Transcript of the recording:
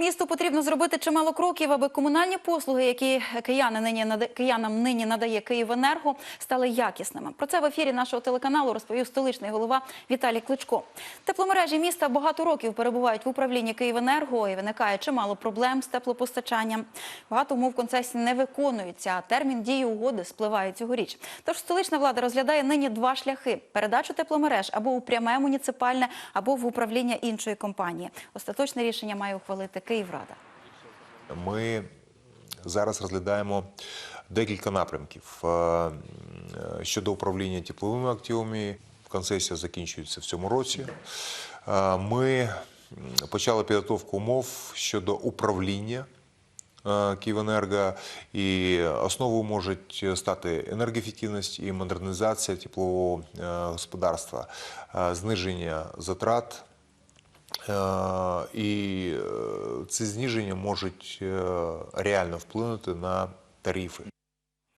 Місту потрібно зробити чимало кроків, аби комунальні послуги, які кияни нині нада- киянам нині надає Київенерго, стали якісними. Про це в ефірі нашого телеканалу розповів столичний голова Віталій Кличко. Тепломережі міста багато років перебувають в управлінні Київенерго і виникає чимало проблем з теплопостачанням. Багато умов концесії не виконуються, а термін дії угоди спливає цьогоріч. Тож столична влада розглядає нині два шляхи: передачу тепломереж або у пряме муніципальне, або в управління іншої компанії. Остаточне рішення має ухвалити Київрада. Ми зараз розглядаємо декілька напрямків. Е, е, Щодо управління тепловими активами, концесія закінчується в цьому році. Е, Ми почали підготовку умов щодо управління. Київенерго і основою можуть стати енергоефективність і модернізація теплового господарства, зниження затрат І ці зниження можуть е, реально вплинути на тарифи.